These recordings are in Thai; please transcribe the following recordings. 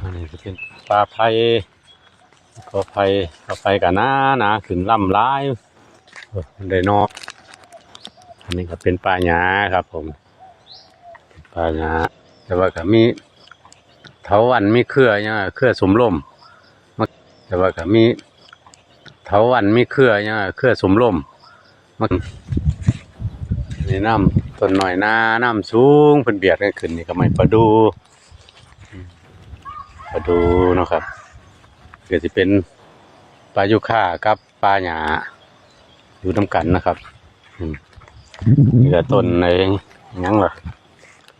อันนี้จะเป็นปลาไผ่ก็ไผ่ก็ไผ่กันนะนะขึ้นลำร้ายได้นอกอันนี้ก็เป็นปลาหยาครับ ผมปลาหยาแต่ว่าก็มีเถาวันมีเครือเนี่ยเครือสมลมมแต่ว่าก็มีเถาวันมีเครือเนี่ยเครือสมลมมานี่น้ำ ต้นหน่อยนาน้ำสูงเพิ่นเบียดกันขึ้นนี่ก็ไม่ประดูมาดูเนาะครับเดี๋ยวจะเป็นปลายุค่ากับปลาหยาอยู่น้ำกันนะครับนี่ก็ต้นในยังล่ะ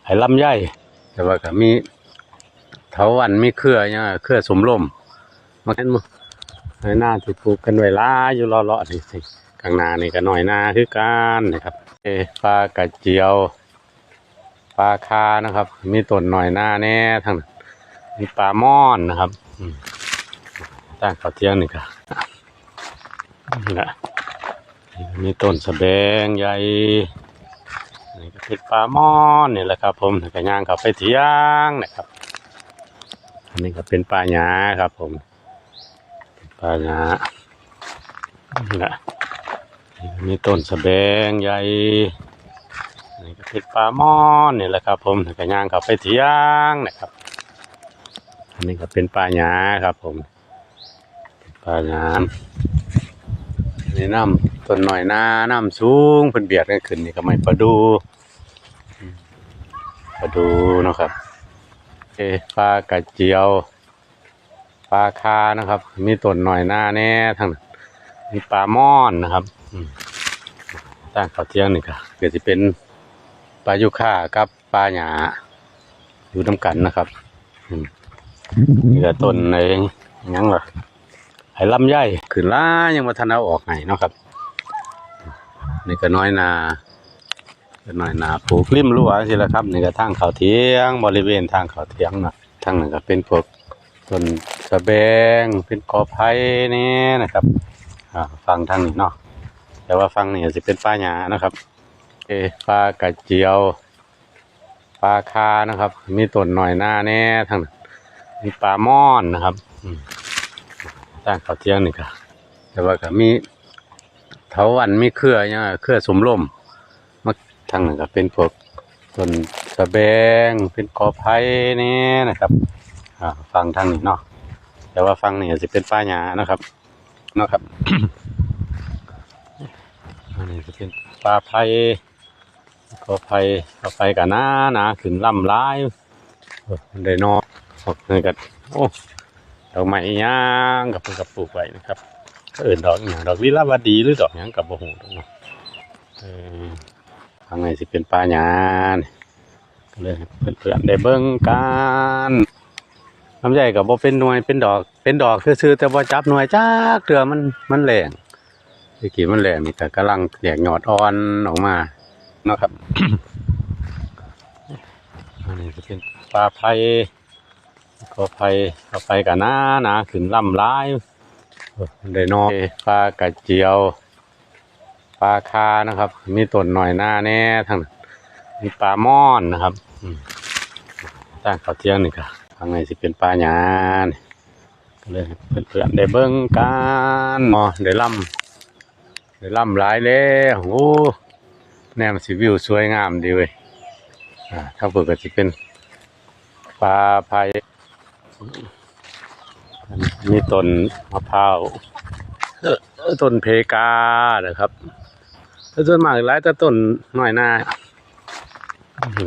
ไอ้ลำไยแต่ว่าก็มีเถาวันมีเครือเนี่ยเครือสมลมมาเห็นมั้ในหน้าที่ปลูกกันไว้ล้าอยู่เลาะๆนี่สิข้างหน้านี่ก็หน่อยหน้าคือกันนะครับ ปลากระเจียว ปลาคานะครับ มีต้นหน่อยหน้าแน่ทั้งมีปลาม่อนนะครับตั้งข้าวเที่ยงนี่ครับนี่แหละมีต้นสะแบงใหญ่นี่ก็เป็นปลาม่อนนี่แหละครับ ผมนี่ก็ย่างเขาไปเที่ยงนะครับอันนี้ก็เป็นปลาหยาครับ ผมเป็นปลาหยานี่แหละ นี่ก็มีต้นสะแบงใหญ่นี่ก็เป็นปลามอนนี่แหละครับผมนี่ก็ย่างเขาไปเที่ยงนะครับ อันนี้ก็เป็นปลาหยาครับผม ปลาหยานี่น้ำต้นหน่อยนาน้ำสูงเพิ่นเบียดกันขึ้นนี่ก็ไม่ประดูประดูนะครับเอปลากระเจียว ปลาคานะครับ มีต้นหน่อยหน้าแน่ทั้งนั้น มีปลาม่อนนะครับตั้งข้าวเที่ยงนี่ก็เดี๋ยวจะเป็นปลายุค่ากับปลาหยาอยู่น้ำกันนะครับมนี่ก็ต้นในยังล่ะไอ้ลำไยขึ้นล้ายังมาทันเอาออกไงเนาะครับนี่ก็น้อยนาก็น้อยนาปลูกริมรั้วสิละครับนี่ก็ทางเขาเทียง บริเวณทางเขาเทียงนะทางนั้นก็เป็นพวกต้นสะแบงเป็นกอไผ่นี่นะครับ อ่าฟังทางนี้เนาะแต่ว่าฟังนี่จะเป็นป้าหยานะครับเอปลากระเจียวปลาคานะครับ มีต้นหน่อยหน้าแน่ทางนั้มีปลาม่อนนะครับตั้งข้าวเที่ยงนี่ครับแต่ว่าก็มีเถาวันมีเครือเนี่ยเครือสมลมมาทางนั้นก็เป็นพวกต้นสะแบงเป็นกอไผ่นี่นะครับฟังทางนี้เนาะแต่ว่าฟังนี่จะเป็นป้าหยานะครับ นะครับ อันนี้จะเป็นปลาไผ่กอไผ่กอไผ่กันนะนะขึ้นลำร้ายได้นอออกนี่กันโอ้ดอกไม้ย่างกับกับปลูกไว้นะครับก็เอื่นดอกอย่างดอกวิลาวดีหรือดอกหยังกับโบหูดอกเนาะเออทางไหนสิเป็นปลาหยานก็เลยเพื่อนๆได้เบิ่งกัน ลำไยกับบ่เป็นหน่วยเป็นดอก เป็นดอกซื่อๆแต่บ่จับหน่วยจักเถื่อมันมันแหลงตะกี้มันแหลงนี่ก็กำลังแตกยอดอ่อนออกมาเนาะครับอันนี้จะเป็นปลาไผ่ก็ไปก็ไปกันนะนะขึ้นลำร้ายได้นอนปลากระเจียวปลาคานะครับ มีต้นหน่อยหน้าแน่ทั้งมีปลาม่อนนะครับตั้งข้าเที่ยงนี่ครับ ทางไหนสิเป็นปลาหยานก็เลยเพื่อนๆได้เบิ่งกันอ๋อได้ล่ำได้ล่ำหลายแล้วโอ้แนมสิวิวสวยงามดีเว้ยอ่าถ้าเปิดก็สิเป็นปลาไผ่มีต้นมะพร้าวต้นเพกานะครับแล้วต้นมากหลายแต่ต้นน้อยหน้า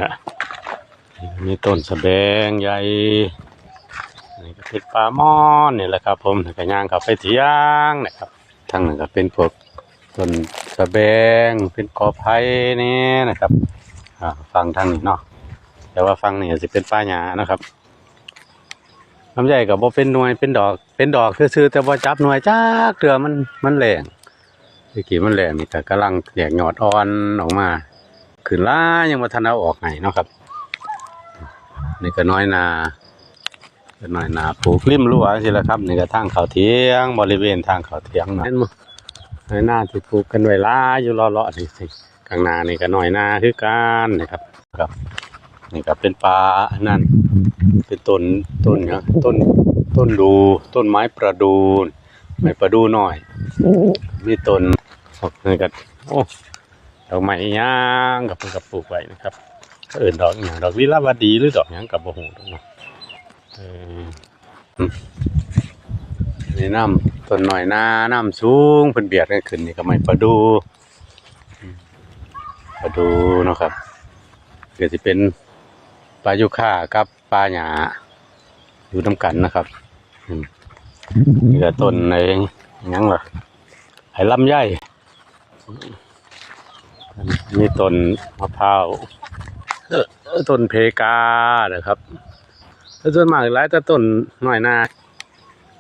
นะ มีต้นสะแบงใหญ่นี่ก็เป็นปลามอนนี่แหละครับ ผมนี่ก็ย่างเขาไปเที่ยงนะครับทางนั้นก็เป็นพวกต้นสะแบงเป็นกอไผ่นี่นะครับฟังทางนี้เนาะแต่ว่าฟังนี่จะเป็นป้าหยานะครับลำไยกับบ่เป็นหน่วยเป็นดอก เป็นดอกซื่อๆแต่บ่จับหน่วยจักเถื่อมันมันแหลงตะกี้มันแหลงนี่ก็กำลังแตกยอดอ่อนออกมาขึ้นล้ายังบ่ทันเอาออกไงเนาะครับ นี่ก็น้อยนาก็น้อยนาปลูกริมรั้วสิละครับนี่ก็ทางเขาเทียงบริเวณทางเขาเทียงเนาะเห็นบ่น้อยนาที่ปลูกกันไว้หล้ายอยู่เลาะๆนี่สิข้างหน้านี่ก็น้อยนาคือกันนะครับครับนี่ก็เป็นปลาอันนั่นเป็นต้นต้นเนี้ยต้นต้นดูต้นไม้ประดูนไม้ประดูหน่อยมีต้นออกนี่ก็โอ้ดอกไม้ย่างกับเพิ่นกับปลูกไว้นะครับก็ เอื่นดอกอหย่างดอกวิลาวดีหรือดอกหยังกับบ่ฮู้ดอกเนาะเออนี่น้ำต้นหน่อยนาน้ำสูงเพิ่นเบียดกันขึ้นนี่ก็ไม้ประดูประดูเนาะครับเก็สิเป็นปลายุค่ากับปลาหยาอยู่นํกันนะครับอืมนี่ก็ต้นในยังล่ะไห้ลำไยมีต้นมะพร้าว ต้นเพกานะครับแล้วส่วนมากหลายแต่ต้นหน่อยนา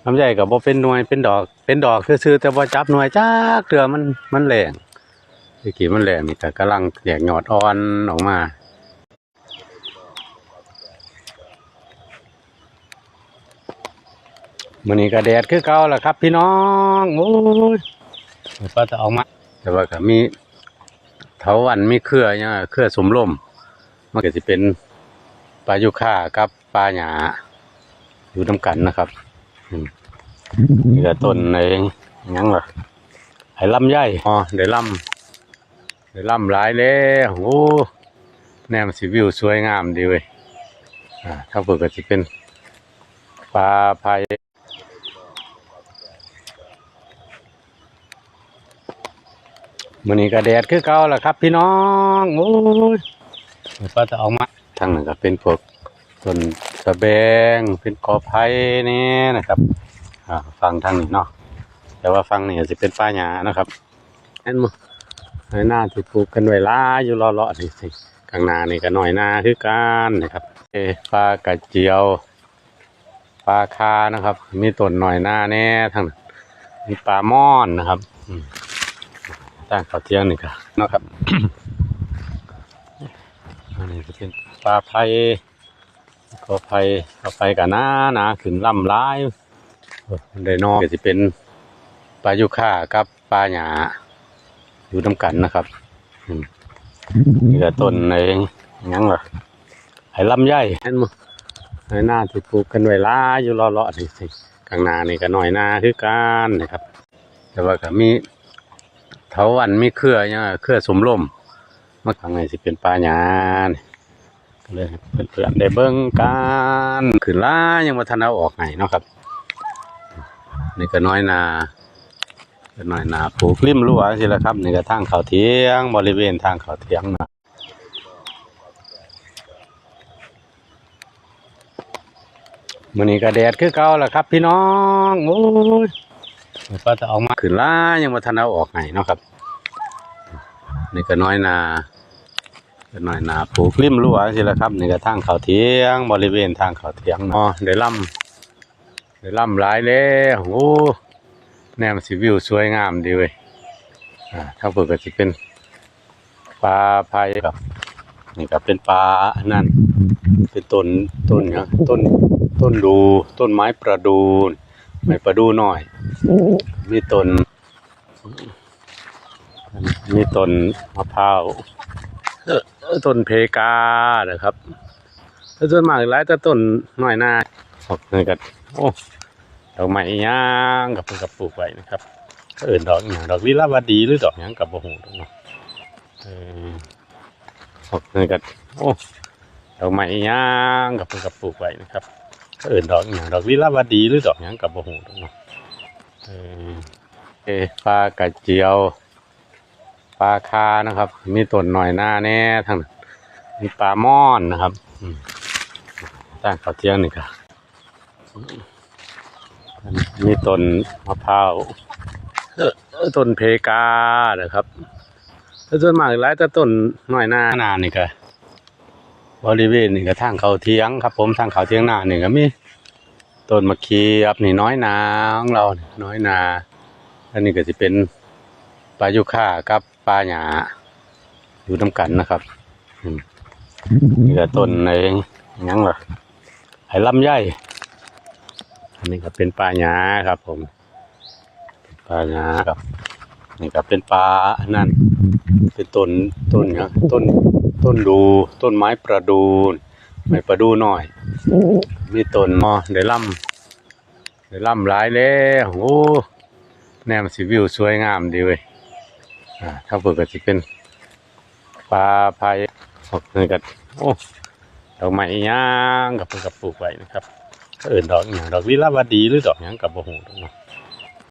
ลำไยกับบ่เป็นหน่วยเป็นดอก เป็นดอกซื่อๆแต่บ่จับหน่วยจักเถื่อมันมันแหลงตะกี้มันแหลงนี่ก็กำลังแตกยอดอ่อนออกมามื้อนี้ก็แดดคือเก่าแหละครับ พี่น้องโอ้ยก็จะเอามา แต่ว่าก็มีเถาวันมีเครือเนี่ยเครือสมลม มันก็จะเป็นปลายุค่ากับปลาหยาอยู่น้ำกันนะครับนี่ก็ต้นในยังล่ะไห้ลำไยอ๋อได้ลำได้ลำหลายแล้วโอ้แนมสิวิวสวยงามดีเว้ยอ่าถ้าเปิดก็จะเป็นปลาพายมื้อนี้ก็แดดคือเก่าแหละครับ พี่น้อง โอ้ย ก็จะเอามาทางนั้นก็เป็นพวกต้นสะแบงเป็นกอไผ่นี่นะครับอ่าฟังทางนี้เนาะแต่ว่าฟังนี่จะเป็นป้าหญ้านะครับเห็นมั้ยหน้าที่ปลูกกันไว้หลายอยู่เลาะๆนี่สิข้างหน้านี่ก็หน่อยหน้าคือกันนะครับเอ้ปลากระเจียวปลาคานะครับ มีต้นหน่อยหน้าแน่ทางนั้นมีปลาม่อนนะครับอืมตั้งข้าวเที่ยงนี่ครับเนาะครับ อันนี้จะเป็นปลาไผ่ก็ไผ่ก็ไผ่กันนะนะขึ้นลำร้ายได้นอกก็จะเป็นปลายุค่ากับปลาหยาอยู่น้ำกันนะครับนี่ก็ต้นในยังล่ะไห้ลำไยเห็นมั้ยไห้หน้าที่ปลูกกันไว้หลายอยู่เลาะๆนี่สิข้างนานี่ก็หน่อยหน้าคือกันนะครับ แต่ว่าก็มีเถาวันมีเครือเนี่ยเครือสมลม มาทางไหนสิเป็นปลาหยานก็เลยเพื่อนๆได้เบิ่งกันขึ้นล่ายังมาทันเอาออกไงเนาะครับ นี่ก็น้อยนาก็น้อยนาปลูกริมรั้วสิละครับ นี่ก็ทางเขาเทียง บริเวณทางเขาเทียงนะมื้อนี้ก็แดดคือเก่าแหละครับ พี่น้องโอ้ยก็จะเอามาขึ้นล่ายังมาทันเอาออกไงเนาะครับ นี่ก็น้อยนาก็น้อยนาปลูกริมรั้วสิละครับนี่ก็ทางเขาเทียงบริเวณทางเขาเทียงเนาะได้ล่ำได้ล่ำหลายแล้วโอ้แนมสิวิวสวยงามดีเว้ยอ่าถ้าเปิดก็จะเป็นปลาพายครับนี่ก็เป็นปลานั่นเป็นต้นต้นเนี่ยต้นต้นดูต้นไม้ประดูไม้ประดูหน่อย มีต้น มีต้นมะพร้าวเอ่อต้นเพกานะครับแล้วส่วนมากหลายแต่ต้นน้อยหน้าออกนี่ก็โอ้ดอกไม้ย่างกับเพิ่นกับปลูกไว้นะครับก็เอื่นดอกอหย่างดอกวิลาวดีหรือดอกหยังกับบ่ฮู้ดอกเนาะเออออกนี่ก็โอ้ดอกไม้ย่างกับเพิ่นกับปลูกไว้นะครับก็เอื่นดอกอหย่างดอกวิลาวดีหรือดอกหยังกับบ่ฮู้ดอกเนาะเออเออปลากระเจียว ปลาคานะครับ มีต้นหน่อยหน้าแน่ทางนั้นมีปลาม่อนนะครับตั้งข้าวเที่ยงนี่ครับมีต้นมะพร้าวต้นเพกานะครับแล้วส่วนมากหลายแต่ต้นหน่อยหน้าหน้านี่ก็บริเวณนี่ก็ทางเขาเที่ยงครับ ผมทางเขาเที่ยงหน้านี่ก็มีต้นมะเขียบนี่น้อยนาของเรานี่น้อยนา อันนี้ก็จะเป็นปลายุค่ากับ ปลาหยาอยู่น้ำกันนะครับนี่ก็ต้นในยังล่ะไห้ลำไยอันนี้ก็เป็นปลาหยาครับ ผมปลาหยาครับนี่ก็เป็นปลานั่น เป็นต้นต้นเนี่ยต้นต้นดูต้นไม้ประดูนไม่ประดูหน่อย มีต้นมอได้ล่ำได้ล่ำหลายแล้วโอ้แนมสิวิวสวยงามดีเว้ย ถ้าเปิดก็จะเป็นปลาพายออกนี่กันโอ้ดอกไม้ย่างกับเพิ่นกับปลูกไว้นะครับก็เอื่นดอกอย่างดอกวิลาวดีหรือดอกอย่างกับบ่ฮู้ดอกเน